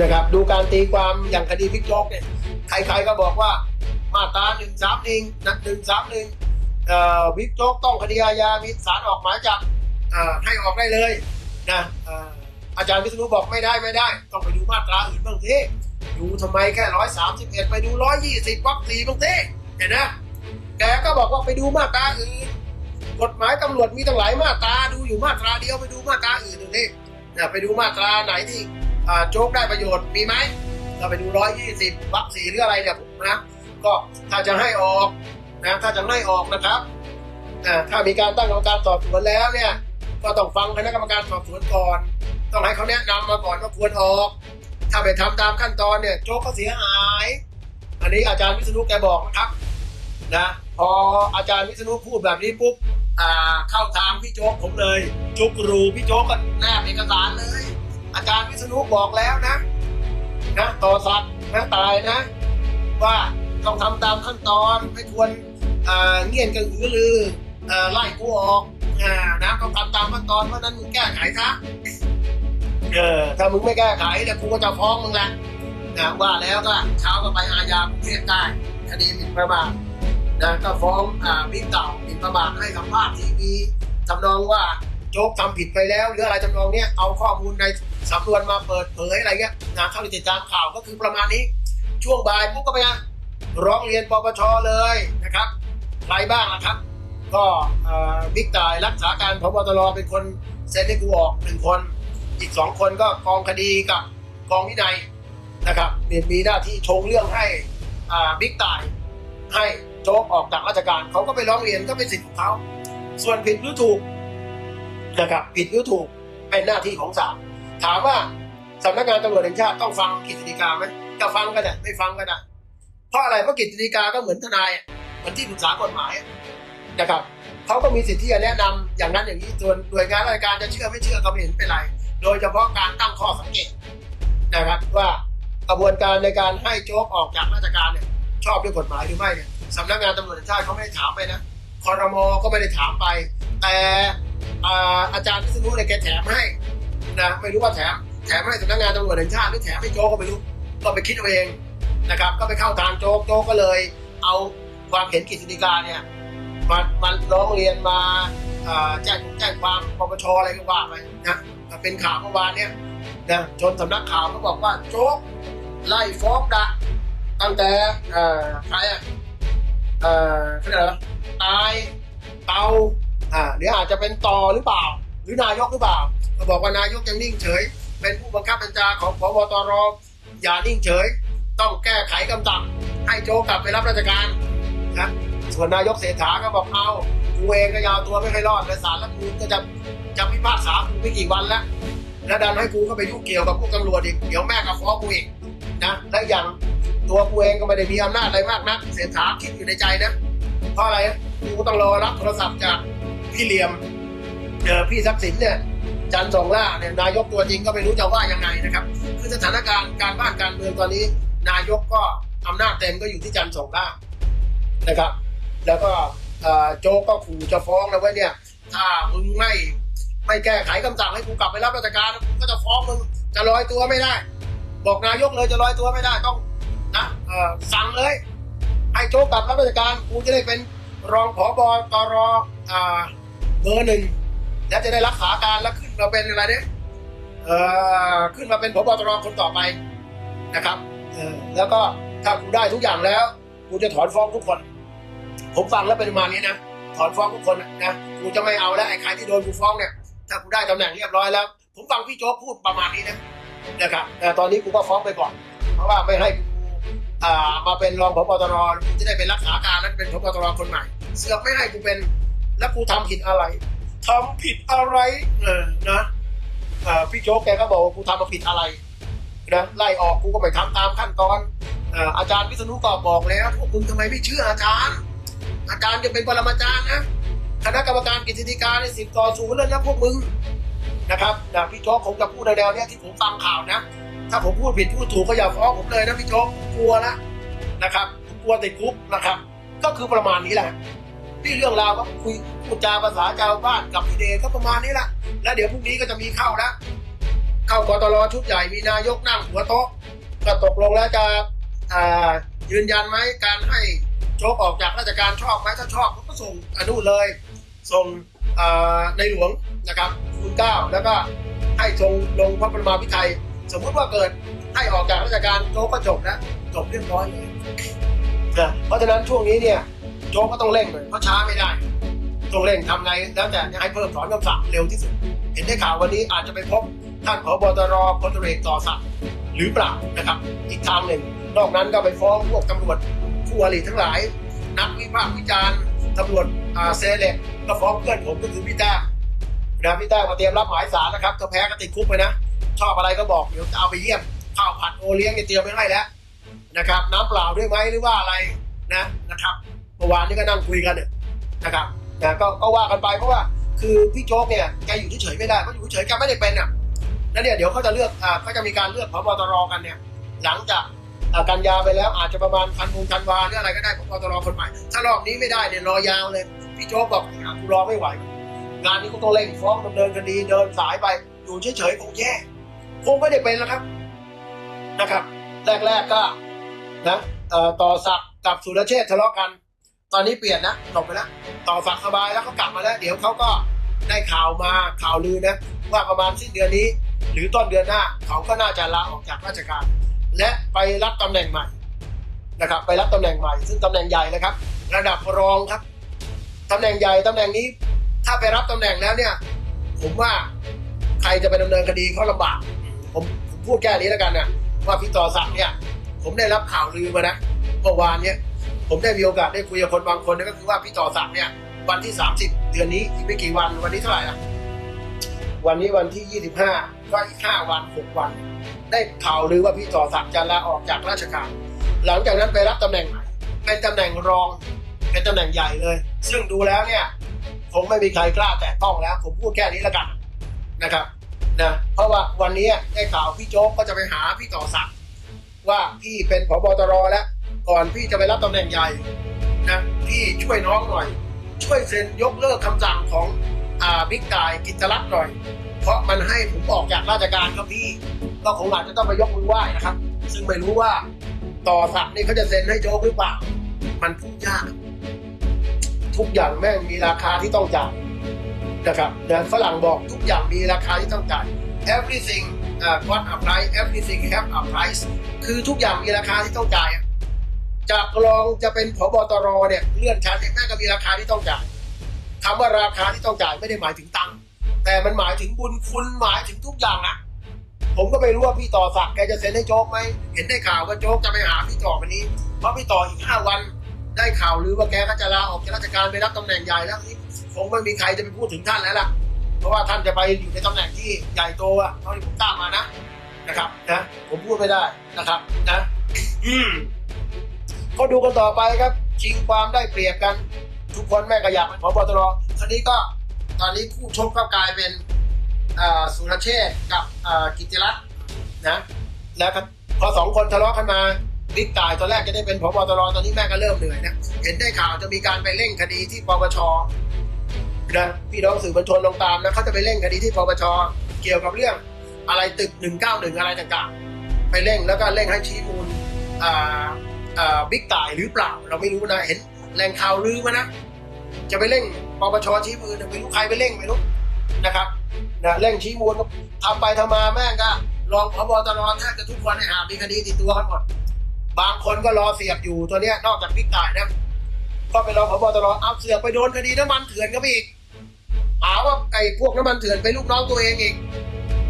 นะครับ ดูการตีความอย่างคดีพิกโจ๊กเนี่ยใครๆก็บอกว่ามาตราหนึ่งสามหนึ่งนัดหนึ่งสามหนึ่งเอ่อบิ๊กโจ๊กต้องคดีอาญามีศาลออกหมายจับให้ออกได้เลยนะอออาจารย์วิษณุบอกไม่ได้ไม่ได้ ต้องไปดูมาตราอื่นบ้างทีดูทำไมแค่ร้อยสามสิบเอ็ดไปดูร้อยยี่สิบวักสี่บ้างทีเห็นนะแกก็บอกว่าไปดูมาตราอื่นกฎหมายตำรวจมีตั้งหลายมาตราดูอยู่มาตราเดียวไปดูมาตราอื่นดูนี่นะไปดูมาตราไหนที่ โจ๊กได้ประโยชน์มีไหมเราไปดูร้อยยี่สิบวักสี่หรืออะไรเนี่ยผมนะก็ถ้าจะให้ออกนะถ้าจะให้ออกนะครับถ้ามีการตั้งกรรมการสอบสวนแล้วเนี่ยก็ต้องฟังคณะกรรมการสอบสวนก่อน ต้องให้เขาแนะนำมาก่อนว่าควรออก ถ้าไปทำตามขั้นตอนเนี่ยโจ๊กก็เสียหาย อันนี้อาจารย์วิษณุแกบอกนะครับนะพออาจารย์วิษณุพูดแบบนี้ปุ๊บเข้าทางพี่โจ๊กผมเลย จุกรูพี่โจ๊กก็แนบเอกสารเลย อาจารย์วิษณุบอกแล้วนะนะต่อสัตว์นะตายนะ ว่าต้องทำตามขั้นตอนไม่ควรอ่าเงียนกระหือรืออ่าไล่กูออกอ่านะต้องทำตามขั้นตอนเพราะฉะนั้นมึงแก้ไขซะเออถ้ามึงไม่แก้ไขเดี๋ยวกูก็จะฟ้องมึงแหละนะว่าแล้วก็เช้าก็ไปอาญากรุงเทพได้คดีหมิ่นประมาทนะก็ฟ้องอ่าบิ๊กเต่าหมิ่นประมาทให้สัมภาษณ์ทีวีทำนองว่าโจ๊กทำผิดไปแล้วหรืออะไรทำนองเนี้ยเอาข้อมูลใน สำนวนมาเปิดเผยอะไรเงี้ยนะเท่าที่ติดตามข่าวก็คือประมาณนี้ ช่วงบ่ายปุ๊บก็ไปอะร้องเรียนปปชเลยนะครับใครบ้างล่ะครับ ก็บิ๊กต่ายรักษาการพบตรเป็นคนเซ็นให้กูออกหนึ่งคน อีกสองคนก็กองคดีกับกองวินัยนะครับมีมีหน้าที่ชงเรื่องให้อ่าบิ๊กต่ายให้โจ๊กออกจากราชการเขาก็ไปร้องเรียนก็เป็นสิทธิ์ของเขาส่วนผิดหรือถูกนะครับผิดหรือถูกเป็นหน้าที่ของศาล ถามว่าสำนักงานตำรวจแห่งชาติต้องฟังกฤษฎีกาไหมก็ฟังก็ได้ไม่ฟังก็ได้เพราะอะไรเพราะกฤษฎีกาก็เหมือนทนายอะเหมือนที่ปรึกษากฎหมายนะครับเขาก็มีสิทธิ์ที่จะแนะนำอย่างนั้นอย่างนี้ส่วนหน่วยงานราชการจะเชื่อไม่เชื่อก็ไม่เห็นเป็นไร โดยเฉพาะการตั้งข้อสังเกตนะครับว่ากระบวนการในการให้โจ๊กออกจากราชการเนี่ยชอบด้วยกฎหมายหรือไม่เนี่ยสำนักงานตำรวจแห่งชาติเขาไม่ได้ถามไปนะคอรมอก็ไม่ได้ถามไป แต่อาอาจารย์พิษณุเนี่ยแกแถมให้ นะ ไม่รู้ว่าแถมแถมให้สำนักงานตำรวจแห่งชาติหรือแถมให้โจก็ไม่รู้ก็ไปคิดเอาเองนะครับ ก็ไปเข้าทางโจกโจกก็เลย เอาความเห็นกฤษฎีกาเนี่ยมามาร้องเรียนมาแจ้งแจ้งความปปชอะไรก็ว่าไปนะเป็นข่าวเมื่อวานเนี่ยนะจนสำนักข่าวก็บอกว่าโจกไล่ฟ้องดะตั้งแต่ใครอะเอ่อเขาเรียกอะไรตายเตาอ่าหรืออาจจะเป็นต่อหรือเปล่า รือนายกหรือเปล่าก็บอกว่านายกยังนิ่งเฉย เป็นผู้บังคับบัญชาของพบตรอย่านิ่งเฉย ต้องแก้ไขกำกับให้โจกลับไปรับราชการนะส่วนนายกเศรษฐาก็บอกเอากูเองก็ยาวตัวไม่ค่อยรอดและสารรัฐธรรมนูลก็จะจะพิพากษากูไม่กี่วันแล้วแล้วดันให้กูก็ไปยุ่งเกี่ยวกับพวกตำรวจอีกเดี๋ยวแม่ก็ฟ้องกูอีกนะและอย่างตัวกูเองก็ไม่ได้มีอำนาจอะไรมากนักเศรษฐาคิดอยู่ในใจนะเพราะอะไรกูก็ต้องรอรับโทรศัพท์จากพี่เหลี่ยม เจอพี่ทักษิณเนี่ยจันทร์สองล่าเนี่ยนายกตัวจริงก็ไม่รู้จะว่ายังไงนะครับ คือสถานการณ์การบ้านการเมืองตอนนี้ นายกก็อำนาจเต็มก็อยู่ที่จันทร์สองล่านะครับ แล้วก็โจก็ขู่จะฟ้องแล้วว้ยเนี่ยถ้ามึงไม่ไม่แก้ไขคำสั่งให้กูกลับไปรับราชการกูก็จะฟ้องมึงจะลอยตัวไม่ได้ บอกนายกเลยจะลอยตัวไม่ได้ต้องนะสั่งเลยให้โจกลับรับราชการกูจะได้เป็นรองผอบตรอเบอร์หนึ่ง แล้วจะได้รักษาการแล้วขึ้นมาเป็นอะไรเนี่ยเออขึ้นมาเป็นผบตรคนต่อไปนะครับเออแล้วก็ถ้ากูได้ทุกอย่างแล้วกูจะถอนฟ้องทุกคน ผมฟังแล้วเป็นประมาณนี้นะถอนฟ้องทุกคนนะกูจะไม่เอาแล้วไอ้ใครที่โดนกูฟ้องเนี่ยถ้ากูได้ตำแหน่งเรียบร้อยแล้ว ผมฟังพี่โจ๊กพูดประมาณนี้นะนะครับแต่ตอนนี้กูก็ฟ้องไปก่อน เพราะว่าไม่ให้กูอ่ามาเป็นรองพบตรกูจะได้เป็นรักษาการแล้วเป็นพบตรคนใหม่ เสือกไม่ให้กูเป็นแล้วกูทำผิดอะไร ทำผิดอะไรเออนะพี่โจ๊กแกก็บอกว่ากูทำมาผิดอะไรนะไล่ออกกูก็ไม่ทำตามขั้นตอนอาจารย์วิษณุก็บอกแล้วพวกมึงทำไมไม่เชื่ออาจารย์ อาจารย์จะเป็นปรมาจารย์นะคณะกรรมการกฤษฎีการในสิบต่อศูนย์แล้วนะพวกมึงนะครับนะพี่โจ๊กคงจะพูดในแนวเนี้ยที่ผมฟังข่าวนะ ถ้าผมพูดผิดพูดถูกก็อย่าฟ้องผมเลยนะพี่โจ๊กกลัวนะนะครับ กลัวติดคุกนะครับ ก็คือประมาณนี้แหละ นี่เรื่องราวก็คุยพูดจาภาษาชาวบ้านกับพี่เดชก็ประมาณนี้ละแล้วเดี๋ยวพรุ่งนี้ก็จะมีเข้าแล้วเข้ากตรชุดใหญ่มีนายกนั่งหัวโต๊ะก็ตกลงแล้วจะยืนยันไหมการให้โจ๊กออกจากราชการชอบไหมถ้าชอบก็ส่งอนุเลย ส่งในหลวงนะครับคุณเก้าแล้วก็ให้ทรงลงพระบรมาพิไทย สมมุติว่าเกิดให้ออกจากราชการโจ๊กก็จบนะจบเรียบร้อยเลยนะเพราะฉะนั้นช่วงนี้เนี่ย โจ๊กก็ต้องเร่งเลยเพราะช้าไม่ได้ ต้องเร่งทำไงแล้วแต่ให้เพิ่มถอนคำสั่งเร็วที่สุด เห็นได้ข่าววันนี้อาจจะไปพบท่านผบตรพลตรวจเอกต่อศักดิ์หรือเปล่านะครับ อีกทางหนึ่ง นอกนั้นก็ไปฟ้องพวกตำรวจคู่อริทั้งหลาย นักวิพากษ์วิจารณ์ตำรวจอาเซเลบก็ฟ้องเพื่อนผมก็คือพี่แต้มนะพี่แต้มมาเตรียมรับหมายสารนะครับถ้าแพ้ก็ติดคุกไปนะ ชอบอะไรก็บอกเดี๋ยวจะเอาไปเยี่ยมข้าวผัดโอเลี้ยงเนี่ยเตรียมไว้ให้แล้วนะครับน้ำเปล่าด้วยไหมหรือว่าอะไรนะนะครับ มื่อวานนี้ก็นั่งคุยกันเนี่ยนะครับนะก็ก็ว่ากันไปเพราะว่าคือพี่โจ๊กเนี่ยแกอยู่เฉยๆไม่ได้เพราะอยู่เฉยๆแกไม่ได้เป็นอะแล้วเนี่ยเดี๋ยวเขาจะเลือกอ่าเขาจะมีการเลือกพบตรกันเนี่ย หลังจากกันยาไปแล้วอาจจะประมาณพันมูลธันวาหรืออะไรก็ได้พบตรคนใหม่ ถ้ารอบนี้ไม่ได้เนี่ยรอยาวเลยพี่โจ๊กบอกอะกูรอไม่ไหว งานนี้ก็ต้องเร่งฟ้องดำเนินคดีเดินสายไปอยู่เฉยๆคงแย่คงไม่ได้เป็นแล้วครับนะครับ แรกๆก็นะต่อศักกับสุรเชษทะเลาะกัน ตอนนี้เปลี่ยนนะจบไปแล้วต่อศักสบายแล้วเขากลับมาแล้ว เดี๋ยวเขาก็ได้ข่าวมาข่าวลือนะว่าประมาณสิ้นเดือนนี้ หรือต้นเดือนหน้าเขาก็น่าจะลาออกจากราชการ และไปรับตำแหน่งใหม่นะครับ ไปรับตำแหน่งใหม่ ซึ่งตำแหน่งใหญ่นะครับ ระดับรองครับตำแหน่งใหญ่ตำแหน่งนี้ ถ้าไปรับตำแหน่งแล้วเนี่ย ผมว่าใครจะไปดำเนินคดีเขาลำบากผมผมพูดแค่นี้แล้วกันนะว่าพี่ต่อศักเนี่ย ผมได้รับข่าวลือมานะเมื่อวานเนี่ย ผมได้มีโอกาสได้คุยกับคนบางคนนั่นก็คือว่าพี่ต่อศักเนี่ย วันที่ 30 เดือนนี้อีกไม่กี่วันวันนี้เท่าไหร่อะวันนี้วันที่ 25ก็อีก5วัน6วัน ได้ข่าวลือว่าพี่ต่อศักจะลาออกจากราชการ หลังจากนั้นไปรับตำแหน่งใหม่เป็นตำแหน่งรองเป็นตำแหน่งใหญ่เลย ซึ่งดูแล้วเนี่ยคงไม่มีใครกล้าแตะต้องแล้ว ผมพูดแค่นี้แล้วกันนะครับนะเพราะว่าวันนี้ได้ข่าวพี่โจ๊กก็จะไปหาพี่ต่อศักว่าพี่เป็นผบตรแล้ว ก่อนพี่จะไปรับตำแหน่งใหญ่นะพี่ช่วยน้องหน่อย ช่วยเซ็นยกเลิกคำสั่งของอ่าบิ๊กกายกิจรัตน์หน่อย เพราะมันให้ผมออกจากราชการครับพี่ก็คงอาจจะต้องไปยกมือไหว้นะครับ ซึ่งไม่รู้ว่าต่อศักนี่เขาจะเซ็นให้โจ๊กหรือเปล่า มันพูดยากทุกอย่างแม่งมีราคาที่ต้องจ่ายนะครับนะฝรั่งบอกทุกอย่างมีราคาที่ต้องจ่าย everything uh, got a price everything have a price คือทุกอย่างมีราคาที่ต้องจ่าย จากรองจะเป็นผบตรเนี่ยเลื่อนชั้นเนี่ยแม่ก็มีราคาที่ต้องจ่ายคำว่าราคาที่ต้องจ่ายไม่ได้หมายถึงตังค์แต่มันหมายถึงบุญคุณหมายถึงทุกอย่างอะผมก็ไม่รู้ว่าพี่ต่อสักแกจะเซ็นให้โจ๊กไหมเห็นได้ข่าวว่าโจ๊กจะไปหาพี่ต่อวันนี้เพราะพี่ต่ออีกห้าวัน ได้ข่าวหรือว่าแกก็จะลาออกจากราชการไปรับตำแหน่งใหญ่แล้วนี่คงไม่มีใครจะไปพูดถึงท่านแล้วล่ะ เพราะว่าท่านจะไปอยู่ในตำแหน่งที่ใหญ่โตอะเท่าที่ผมตามมานะนะครับนะผมพูดไม่ได้นะครับนะอืม ก็ดูกันต่อไปครับชิงความได้เปรียบกัน ทุกคนแม่ก็อยากเป็นพบตรคราวนี้ก็ตอนนี้คู่ชกก็กลายเป็นสุรเชษกับกิติรัตน์นะแล้วพอสองคนทะเลาะกันมาบิ๊กตายตอนแรกจะได้เป็นพบตรตอนนี้แม่ก็เริ่มเหนื่อยนะเห็นได้ข่าวจะมีการไปเร่งคดีที่ปปชนะพี่น้องสื่อมวลชนลองตามนะเขาจะไปเร่งคดีที่ปปชเกี่ยวกับเรื่องอะไรตึก 191 อะไรต่างๆ ไปเร่งแล้วก็เร่งให้ชี้มูลอ่า บิ๊กตายหรือเปล่า เราไม่รู้นะเห็นแหล่งข่าวลือมานะ จะไปเร่งปปชชี้มือเนี่ยไม่รู้ใครไปเร่งไม่รู้นะครับนะเร่งชี้มูลทำไปทำมาแม่งก็รองพบตรแทบจะทุกคนให้หามีคดีติดตัวกันหมดบางคนก็รอเสียบอยู่ตัวเนี้ยนอกจากพิกตายนะก็ไปรองพบตรเอาเสือไปโดนคดีน้ำมันเถื่อนก็ไปอีกหาว่าไอ้พวกน้ำมันเถื่อนเป็นลูกน้องตัวเองอีก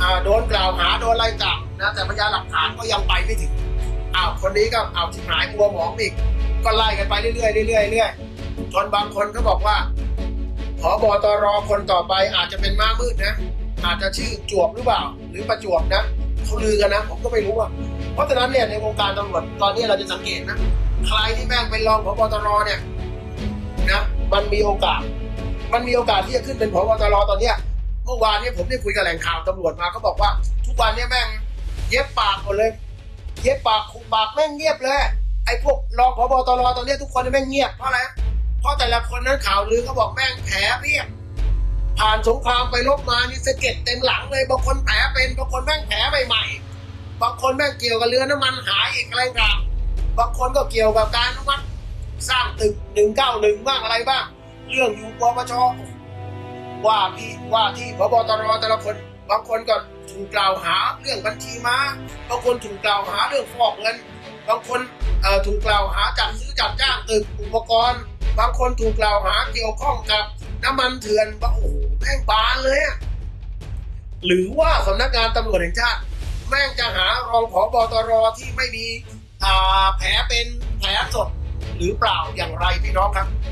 อ่าโดนกล่าวหาโดนไล่จับนะแต่พยานหลักฐานก็ยังไปไม่ถึง อ้าวคนนี้ก็เอาชิบหายกลัวหมองอีก ก็ไล่กันไปเรื่อยๆเรื่อยๆเรื่อยๆจนบางคนก็บอกว่าผบตรคนต่อไปอาจจะเป็นม้ามืดนะ อาจจะชื่อจวบหรือเปล่า หรือประจวบนะเขาลือกันนะผมก็ไม่รู้อะเพราะฉะนั้นเนี่ยในวงการตำรวจตอนนี้เราจะสังเกตนะใครที่แม่งเป็นรองพบตรเนี่ยนะมันมีโอกาส มันมีโอกาสที่จะขึ้นเป็นพบตรตอนเนี้ยเมื่อวานเนี้ผมได้คุยกับแหล่งข่าวตำรวจมาเขาบอกว่า ทุกวันเนี้แม่งเย็บปากหมดเลย เย็บปากขุปากแม่งเงียบเลย ไอ้พวกรองพบตรตอนนี้ทุกคนแม่งเงียบเพราะอะไรเพราะแต่ละคนนั้นข่าวลือเขาบอกแม่งแผลเพียบผ่านสงครามไปลบมานี่สะเก็ดเต็มหลังเลยบางคนแผลเป็นบางคนแม่งแผลใหม่ๆบางคนแม่งเกี่ยวกับเรือน้ำมันหายอีกอะไรต่างบางคนก็เกี่ยวกับการอนุมัติสร้างตึกหนึ่งเก้าหนึ่งบ้างอะไรบ้าง เรื่องอยู่ปปชว่าที่ว่าที่พบตรแต่ละคนบางคนก็ ถูกกล่าวหาเรื่องบัญชีม้าบางคนถูกกล่าวหาเรื่องฟอกเงินบางคนถูกกล่าวหาจัดซื้อจัดจ้างตึกอุปกรณ์ บางคนถูกกล่าวหาเกี่ยวข้องกับน้ำมันเถื่อนโอ้โหแม่งบานเลยอะหรือว่าสำนักงานตำรวจแห่งชาติ แม่งจะหารองผอบตรที่ไม่มีแผลเป็นแผลสดหรือเปล่าอย่างไรพี่น้องครับ